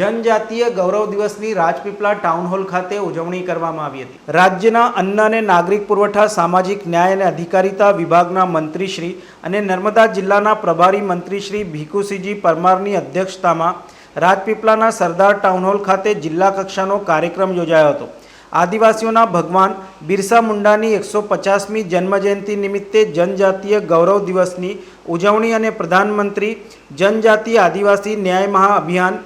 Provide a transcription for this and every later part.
જનજાતીય ગૌરવ દિવસની Rajpipla town hall ખાતે ઉજવણી કરવામાં આવી હતી. રાજ્યના અન્ન અને નાગરિક પુરવઠા, સામાજિક ન્યાય અને અધિકારિતા વિભાગના મંત્રીશ્રી અને નર્મદા જિલ્લાના પ્રભારી મંત્રીશ્રી ભીખુસિંહજી પરમારની અધ્યક્ષતામાં રાજપીપળાના સરદાર ટાઉન હોલ ખાતે જિલ્લા કક્ષાનો કાર્યક્રમ યોજાયો હતો. આદિવાસીઓના ભગવાન બિરસા મુંડાની એકસો પચાસમી જન્મજયંતિ નિમિત્તે જનજાતીય ગૌરવ દિવસની ઉજવણી અને પ્રધાનમંત્રી જનજાતિ આદિવાસી ન્યાય મહાઅભિયાન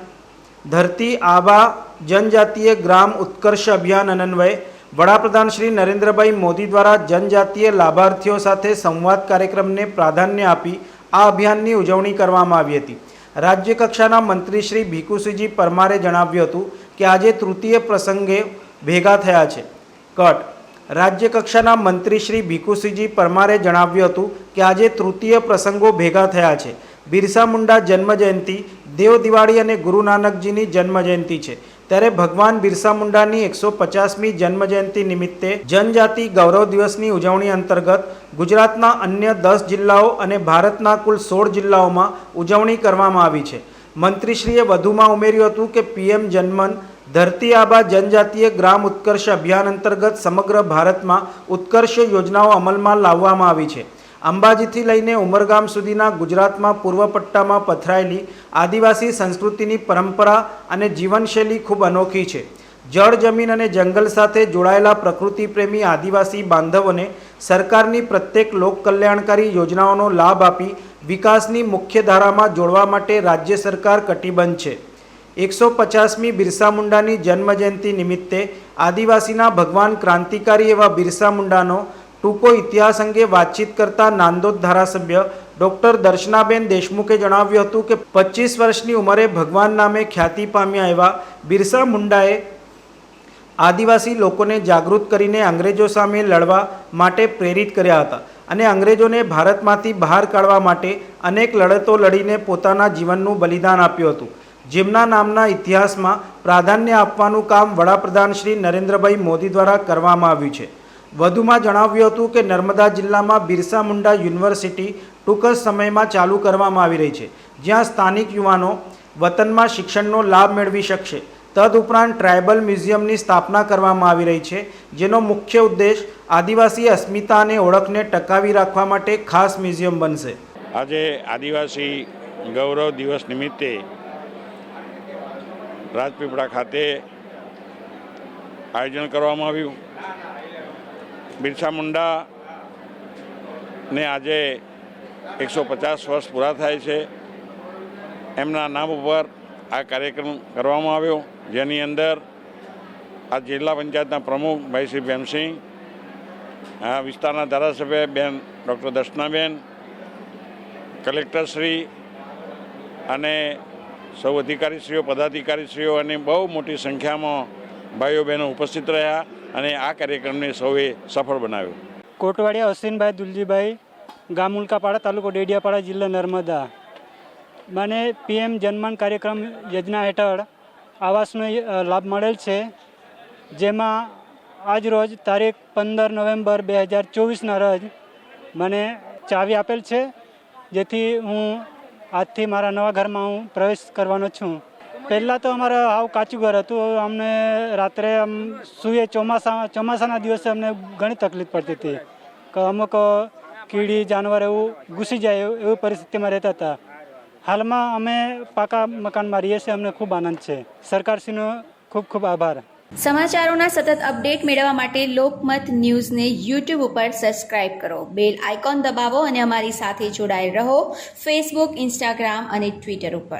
ધરતી આબા જનજાતીય ગ્રામ ઉત્કર્ષ અભિયાન અન્વયે વડાપ્રધાન શ્રી નરેન્દ્રભાઈ મોદી દ્વારા જનજાતીય લાભાર્થીઓ સાથે સંવાદ કાર્યક્રમને પ્રાધાન્ય આપી આ અભિયાનની ઉજવણી કરવામાં આવી હતી. રાજ્યકક્ષાના મંત્રી શ્રી ભીખુસિંહજી પરમારે જણાવ્યું હતું કે આજે તૃતીય પ્રસંગે ભેગા થયા છે. કટ. રાજ્યકક્ષાના મંત્રી શ્રી ભીખુસિંહજી પરમારે જણાવ્યું હતું કે આજે તૃતીય પ્રસંગો ભેગા થયા છે. બિરસા મુંડા જન્મજયંતિ દેવ દિવાળી અને ગુરુ નાનકજીની જન્મજયંતિ છે. ત્યારે ભગવાન બિરસા મુંડાની એકસો પચાસમી જન્મજયંતિ નિમિત્તે જનજાતિ ગૌરવ દિવસની ઉજવણી અંતર્ગત ગુજરાતના અન્ય દસ જિલ્લાઓ અને ભારતના કુલ સોળ જિલ્લાઓમાં ઉજવણી કરવામાં આવી છે. મંત્રીશ્રીએ વધુમાં ઉમેર્યું હતું કે પીએમ જન્મન ધરતી આબા જનજાતીય ગ્રામ ઉત્કર્ષ અભિયાન અંતર્ગત સમગ્ર ભારતમાં ઉત્કર્ષ યોજનાઓ અમલમાં લાવવામાં આવી છે. અંબાજીથી લઈને ઉમરગામ સુધીના ગુજરાતમાં પૂર્વ પટ્ટામાં પથરાયેલી આદિવાસી સંસ્કૃતિની પરંપરા અને જીવનશૈલી ખૂબ અનોખી છે. જળ, જમીન અને જંગલ સાથે જોડાયેલા પ્રકૃતિ પ્રેમી આદિવાસી બાંધવોને સરકારની પ્રત્યેક લોકકલ્યાણકારી યોજનાઓનો લાભ આપી વિકાસની મુખ્ય ધારામાં જોડવા માટે રાજ્ય સરકાર કટિબદ્ધ છે. એકસો પચાસમી બિરસા મુંડાની જન્મજયંતિ નિમિત્તે આદિવાસીના ભગવાન ક્રાંતિકારી એવા બિરસા મુંડાનો ટૂંકો ઇતિહાસ અંગે વાતચીત કરતા નાંદોદ ધારાસભ્ય ડૉક્ટર દર્શનાબેન દેશમુખે જણાવ્યું હતું કે પચીસ વર્ષની ઉંમરે ભગવાન નામે ખ્યાતિ પામ્યા એવા બિરસા મુંડાએ આદિવાસી લોકોને જાગૃત કરીને અંગ્રેજો સામે લડવા માટે પ્રેરિત કર્યા હતા અને અંગ્રેજોને ભારતમાંથી બહાર કાઢવા માટે અનેક લડતો લડીને પોતાના જીવનનું બલિદાન આપ્યું હતું. જેમના નામના ઇતિહાસમાં પ્રાધાન્ય આપવાનું કામ વડાપ્રધાન શ્રી નરેન્દ્રભાઈ મોદી દ્વારા કરવામાં આવ્યું છે. વધુમાં જણાવ્યું હતું કે નર્મદા જિલ્લામાં બિરસા મુંડા યુનિવર્સિટી ટૂંક જ સમયમાં ચાલુ કરવામાં આવી રહી છે, જ્યાં સ્થાનિક યુવાનો વતનમાં શિક્ષણનો લાભ મેળવી શકશે. તદઉપરાંત ટ્રાયબલ મ્યુઝિયમની સ્થાપના કરવામાં આવી રહી છે, જેનો મુખ્ય ઉદ્દેશ આદિવાસી અસ્મિતા અને ઓળખને ટકાવી રાખવા માટે ખાસ મ્યુઝિયમ બનશે. આજે આદિવાસી ગૌરવ દિવસ નિમિત્તે રાજપીપળા ખાતે આયોજન કરવામાં આવ્યું. બિરસા મુંડાને આજે એકસો પચાસ વર્ષ પૂરા થાય છે. એમના નામ ઉપર આ કાર્યક્રમ કરવામાં આવ્યો. જેની અંદર આ જિલ્લા પંચાયતના પ્રમુખ ભાઈ શ્રી ભીમસિંહ, આ વિસ્તારના ધારાસભ્ય બેન ડૉક્ટર દર્શનાબેન, કલેક્ટરશ્રી અને સૌ અધિકારીશ્રીઓ, પદાધિકારીશ્રીઓ અને બહુ મોટી સંખ્યામાં ભાઈઓ બહેનો ઉપસ્થિત રહ્યા. અને આ કાર્યક્રમને સૌએ સફળ બનાવ્યો. કોટવાડિયા હસીનભાઈ દુલજીભાઈ, ગામ ઉલ્કાપાડા તાલુકો ડેડિયાપાડા જિલ્લા નર્મદા. મને પીએમ જનમન કાર્યક્રમ યોજના હેઠળ આવાસનો લાભ મળેલ છે, જેમાં આજ રોજ તારીખ પંદર નવેમ્બર બે હજાર ચોવીસના રોજ મને ચાવી આપેલ છે, જેથી હું આજથી મારા નવા ઘરમાં હું પ્રવેશ કરવાનો છું. પહેલાં તો અમારે આવું કાચું ઘર હતું. અમને રાત્રે આમ સૂઈએ ચોમાસા ચોમાસાના દિવસે અમને ઘણી તકલીફ પડતી હતી. કે અમુક કીડી જાનવર એવું ઘૂસી જાય એવું- એવી પરિસ્થિતિમાં રહેતા હતા. હાલમાં અમે પાકા મકાનમાં રહીએ છીએ. અમને ખૂબ આનંદ છે. સરકારશ્રીનો ખૂબ ખૂબ આભાર. સમાચારોના સતત અપડેટ મેળવવા માટે લોકમત ન્યૂઝને યુટ્યુબ ઉપર સબસ્ક્રાઇબ કરો. બેલ આઇકોન દબાવો અને અમારી સાથે જોડાયેલ રહો. ફેસબુક ઇન્સ્ટાગ્રામ અને ટ્વિટર ઉપર.